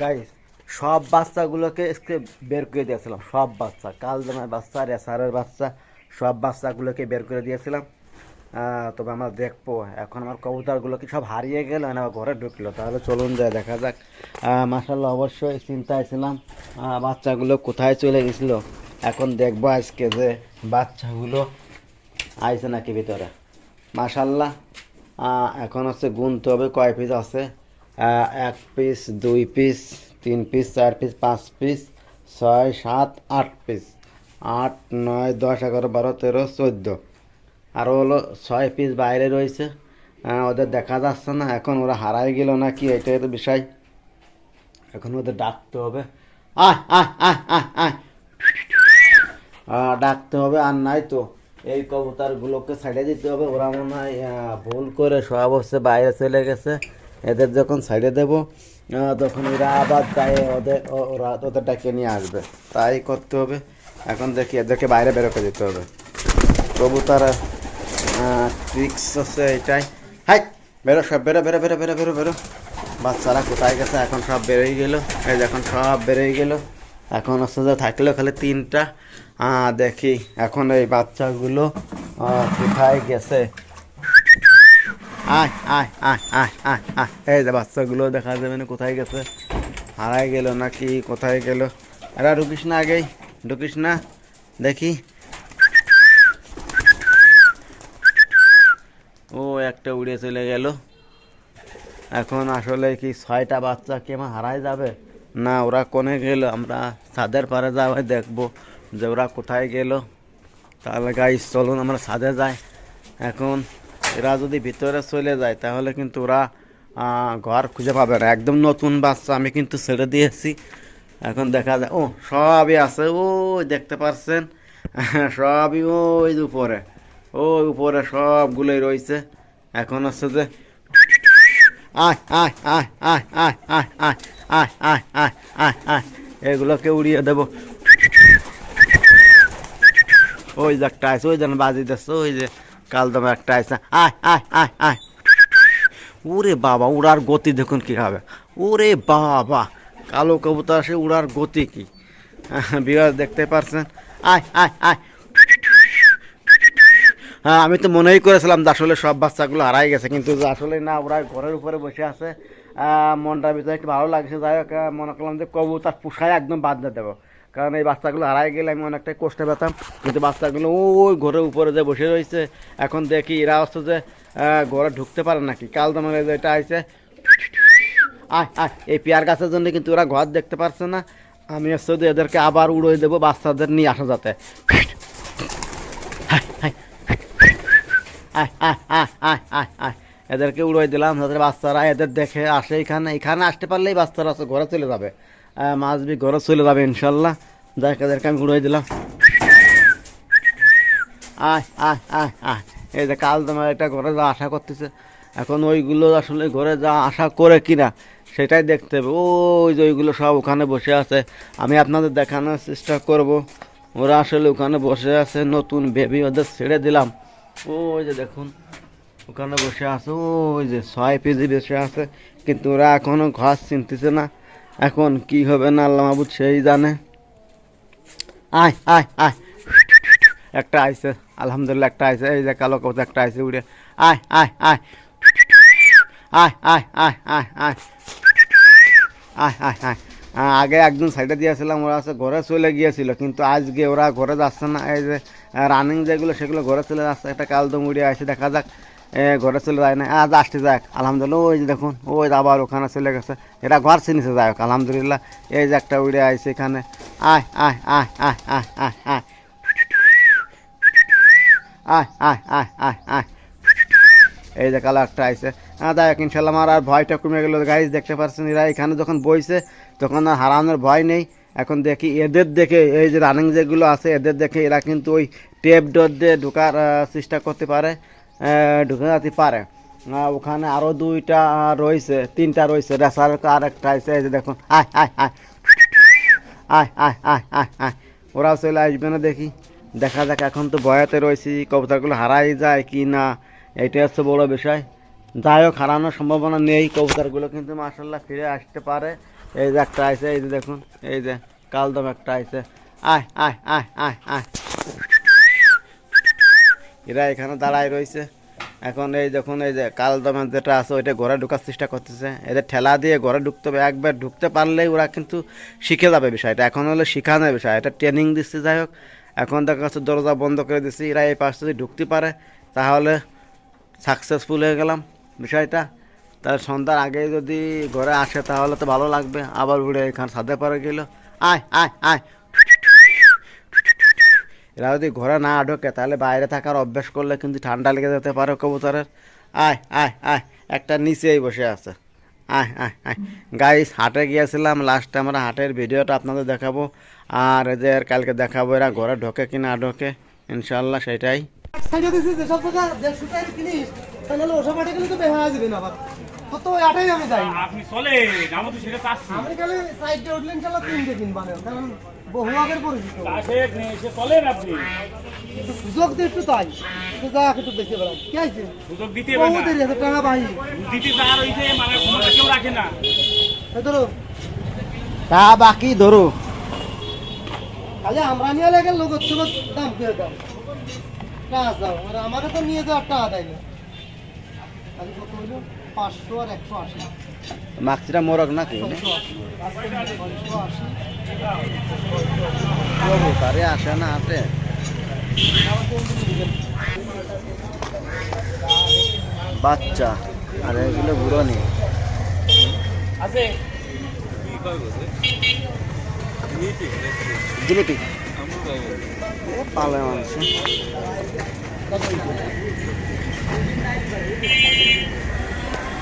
Guys সব বাচ্চাগুলোকে বের করে দিয়েছিলাম। সব বাচ্চা কালদমের বাচ্চা, রেসারের বাচ্চা, সব বাচ্চাগুলোকে বের করে দিয়েছিলাম। তবে আমরা দেখব, এখন আমার কবুতরগুলো কি সব হারিয়ে গেল না ঘরে ঢুকলো। তাহলে চলুন যায়, দেখা যাক। মাসাল্লাহ অবশ্যই চিন্তায় ছিলাম বাচ্চাগুলো কোথায় চলে গেছিল। এখন দেখব আজকে যে বাচ্চাগুলো আইছে নাকি ভিতরে। মাশাল্লাহ এখন হচ্ছে গুনতে হবে, কয় পিস আছে? এক পিস দুই পিস তিন পিস চার পিস পাঁচ পিস ছয়, সাত, আট পিস আট, নয়, দশ, এগারো, বারো, তেরো, চোদ্দ। আরও হলো ছয় পিস বাইরে রয়েছে। ওদের দেখা যাচ্ছে না। এখন ওরা হারাই গেল না কি এটাই তো বিষয়। এখন ওদের ডাকতে হবে। আয় আয় ডাকতে হবে। আর নাই তো। এই কবুতরগুলোকে ছেড়ে দিতে হবে। ওরা মনে হয় ভুল করে সব হচ্ছে বাইরে চলে গেছে। এদের যখন সাইডে দেব তখন এরা আবার যায়, ওদের ওরা ওদের ডাকে নিয়ে আসবে। তাই করতে হবে। এখন দেখি এদেরকে বাইরে বেরো করে দিতে হবে। কবুতর ট্রিক্স হচ্ছে এটাই। হাই, বেরো সব, বেরো বেরো বেরো বেরো বেরো বেরো। বাচ্চারা কোথায় গেছে? এখন সব বেরোই গেল। এই দেখুন সব বেরোই গেল। এখন যে থাকলেও খালি তিনটা। দেখি এখন এই বাচ্চাগুলো কোথায় গেছে? আয় আয় আয় আয় আয় আয়। এই যে বাচ্চাগুলো দেখা যাবে না কোথায় গেছে? হারাই গেল নাকি কোথায় গেল? এরা ঢুকিস না আগেই, ঢুকিস না। দেখি। ও, একটা উড়ে চলে গেল। এখন আসলে কি ছয়টা বাচ্চা কি আমার হারাই যাবে? না, ওরা কোনে গেল? আমরা ছাদের পারে যাওয়াই দেখব যে ওরা কোথায় গেল। তাহলে গাইস চলুন আমরা ছাদে যাই। এখন এরা যদি ভিতরে চলে যায় তাহলে কিন্তু ওরা ঘর খুঁজে পাবে না একদম নতুন বাচ্চা আমি কিন্তু ছেড়ে দিয়েছি এখন দেখা যায় ও সবই আছে ও দেখতে পাচ্ছেন সবই ওই উপরে ওই উপরে সবগুলোই রয়েছে এখন হচ্ছে যে আয় আয় আয় আয় আয় আয় আয় এগুলোকে উড়িয়ে দেবো ওই যে একটা আছে ওই যেন বাজি দিচ্ছে ওই যে কালদমে একটা আছে আয় আয় আয় আয়। ওরে বাবা, উড়ার গতি দেখুন কি হবে। ওরে বাবা, কালো কবুতর আসে, উড়ার গতি কি? বিরাজ দেখতে পারছেন? আয় আয় আয়। হ্যাঁ আমি তো মনেই করেছিলাম যে আসলে সব বাচ্চাগুলো হারাই গেছে, কিন্তু আসলে না, ওরা ঘরের উপরে বসে আছে। মনটার ভিতরে একটু ভালো লাগছে। যাই হোক মনে করলাম যে কবুতর পুষায় একদম বাদ দিয়ে দেবো। কারণ এই বাচ্চাগুলো হারাই গেলে আমি অনেকটাই কষ্ট পেতাম। কিন্তু বাচ্চাগুলো ওই ঘরের উপরে যে বসে রয়েছে, এখন দেখি এরা হচ্ছে যে ঘরে ঢুকতে পারে নাকি? কাল তোমার যেটা আছে আয় আয়, এই পেয়ার গাছের জন্য কিন্তু ওরা ঘর দেখতে পারছে না। আমি হচ্ছে যে এদেরকে আবার উড়িয়ে দেবো বাচ্চাদের নিয়ে আসা যাতে। আয় আয় আয় আয় এদেরকে উড়িয়ে দিলাম যাদের বাচ্চারা এদের দেখে আসে এখানে। এখানে আসতে পারলেই বাচ্চারা আছে ঘরে চলে যাবে। মাছ বি ঘরে চলে যাবে ইনশাল্লাহ। দেখ এদেরকে আমি উড়িয়ে দিলাম। আয় আয় আয় আয়। এই যে কাল তোমার এটা ঘরে যা আশা করতেছে। এখন ওইগুলো আসলে ঘরে যা আশা করে কিনা, সেটাই দেখতে হবে। ওই যে ওইগুলো সব ওখানে বসে আছে। আমি আপনাদের দেখানোর চেষ্টা করব। ওরা আসলে ওখানে বসে আছে, নতুন বেবি ওদের ছেড়ে দিলাম। ওই যে দেখুন, ওখানে বসে আছে, ওই যে ছয় পিজি বসে আছে। কিন্তু ওরা এখনও ঘর চিনতেছে না। এখন কি হবে না আল্লাহ মাহবুদ সেই জানে। আয় আয় আয়। একটা আইছে, আলহামদুলিল্লাহ একটা আইছে। এই যে কালো কবুতর একটা আইছে উড়ে। আয় আয় আয়। আয় আয় আয় আয় আয়। আয় আয় আয়। আগে একজন সাইডে দিয়েছিলাম, ওরা আছে ঘরে চলে গিয়েছিল, কিন্তু আজকে ওরা ঘরে যাচ্ছে না। এই যে রানিং যেগুলো, সেগুলো ঘরে চলে যাচ্ছে। একটা কালদম উড়ে আসে দেখা যাক। এ, ঘরে চলে যায় না। আজ আসতে যাক আলহামদুলিল্লাহ ওই যে দেখুন ওই আবার ওখানে চলে গেছে। এটা ঘর চিনিছে যাই হোক আলহামদুলিল্লাহ এই যে একটা উড়ে আইছে এখানে। আয় আয় আয় আয় আয় আয় আয়। আয় আয় আয় আয় আয়। এই যে কালো একটা আইছে। হ্যাঁ দেখ ইনশাল্লাহ আমার আর ভয়টা কমে গেল। গাইজ দেখতে পাচ্ছেন এরা এখানে যখন বইছে তখন আর হারানোর ভয় নেই। এখন দেখি এদের দেখে এই যে রানিং যেগুলো আছে এদের দেখে এরা কিন্তু ওই টেপ ডট দিয়ে ঢোকার চেষ্টা করতে পারে। ঢুকে যেতে পারে। ওখানে আরও দুইটা রয়েছে, তিনটা রয়েছে। রেসার আর একটা আছে, এই যে দেখুন আয় আয় আয়। আয় আয় আয় আয় আয়। ওরাও চলে আসবে না দেখি। দেখা যাক, এখন তো ভয়াতে রয়েছি, কবুতরগুলো হারাই যায় কি না, এটাই হচ্ছে বড় বিষয়। যাই হোক, হারানোর সম্ভাবনা নেই, কবুতরগুলো কিন্তু মাসাল্লাহ ফিরে আসতে পারে। এই যে একটা আছে, এই যে দেখুন, এই যে কালদম একটা আছে। আয় আয় আয় আয় আয়। এরা এখানে দাঁড়ায় রয়েছে। এখন এই যখন এই যে কালদমের যেটা আছে, ওইটা ঘরে ঢোকার চেষ্টা করতেছে। এদের ঠেলা দিয়ে ঘরে ঢুকতে হবে। একবার ঢুকতে পারলেই ওরা কিন্তু শিখে যাবে বিষয়টা। এখন হলো শিখানোর বিষয়। এটা ট্রেনিং দিচ্ছে, যাই হোক। এখন দেখা যাচ্ছে দরজা বন্ধ করে দিচ্ছি এরা এই পাশ যদি ঢুকতে পারে, তাহলে সাকসেসফুল হয়ে গেলাম বিষয়টা। তাহলে সন্ধ্যার আগে যদি ঘরে আসে, তাহলে তো ভালো লাগবে। আবার উড়ে এখানে সাথে পারে গেল। আয় আয় আয়। এরা যদি ঘরে না ঢোকে তাহলে বাইরে থাকার অভ্যাস করলে কিন্তু ঠান্ডা লেগে যেতে পারে কবুতরের। আয় আয় আয় একটা নিচেই বসে আছে। আয় আয় আয়। গাইস হাটে গিয়েছিলাম লাস্টে আমরা হাটের ভিডিওটা আপনাদের দেখাবো। আর এদের কালকে দেখাবো এরা ঘরে ঢোকে কি না ঢোকে। ইনশাল্লাহ সেটাই। আপনি চলে আমি তো সেটা চাচ্ছি আমি গেলে সাইডে উঠলেন চালা তিনটে কিনবা কারণ বহু আগের পরিচিত। তা চলেন আপনি। সুযোগ দিয়ে একটু তাই। একটু একটু দেখে বেড়াই কি আছে সুযোগ দিতে বহু দেরি আছে টাকা বাহি। দিতে যা রয়েছে মানে ক্ষমতা কেউ রাখে না। ধরো। তা বাকি ধরো। খালি আমরা নিয়ে লাগে লোকের ছোট দাম দিয়ে দাও। টাকা দাও। আর আমাকে তো নিয়ে যাওয়ার টাকা দেয় না। খালি কত হইল? পাঁচশো আর একশো আশি। মাক্সিটা মোরগ নাকি তারে আসে না হাটে বাচ্চা আর এগুলো বুড়ো নেই আছে। জিলিপি? পালে মানুষ।